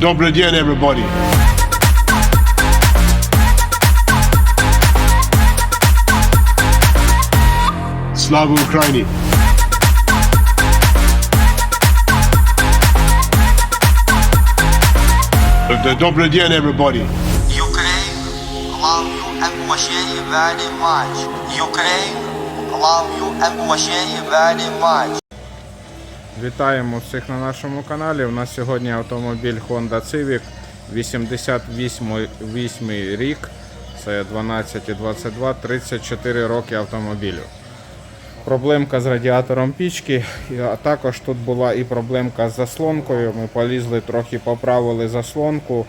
Добрый день, everybody. Слава Украине! Д- Добрый день, everybody. Ukraine, love you and уважение very much. Ukraine, love you and уважение very much. Вітаємо всіх на нашому каналі. У нас сьогодні автомобіль Honda Civic 88 рік. Це 12 і 22, 34 роки автомобілю. Проблемка з радіатором пічки, а також тут була і проблемка з заслонкою. Ми полізли трохи поправили заслонку.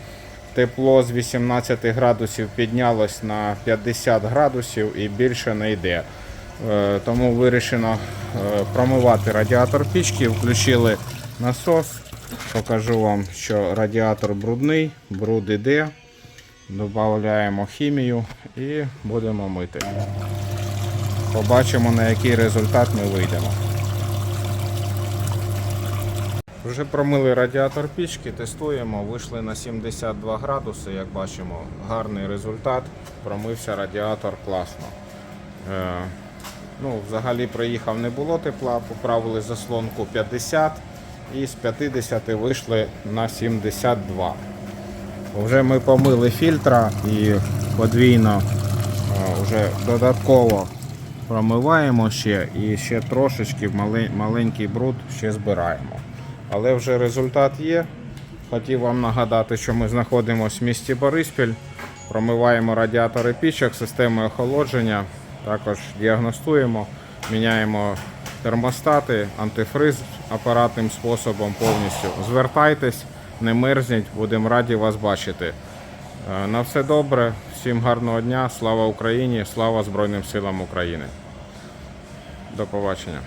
Тепло з 18 градусів піднялось на 50 градусів і більше не йде. Е, Тому вирішено е, промивати радіатор пічки, включили насос. Покажу вам, що радіатор брудний, бруд іде. Додаємо хімію і будемо мити. Побачимо, на який результат ми вийдемо. Вже промили радіатор пічки, тестуємо, вийшли на 72 градуси, як бачимо, гарний результат. Промився радіатор класно. Ну, взагалі приїхав, не було тепла, поправили заслонку 50 і з 50 вийшли на 72. Вже ми помили фільтра і подвійно е, вже додатково промиваємо ще і ще трошечки маленький бруд ще збираємо. Але вже результат є. Хотів вам нагадати, що ми знаходимося в місті Бориспіль, промиваємо радіатори пічок, системи охолодження, також діагностуємо, міняємо термостати, антифриз апаратним способом повністю. Звертайтесь, не мерзніть, будемо раді вас бачити. Е, На все добре, всім гарного дня, слава Україні, слава Збройним силам України. До побачення.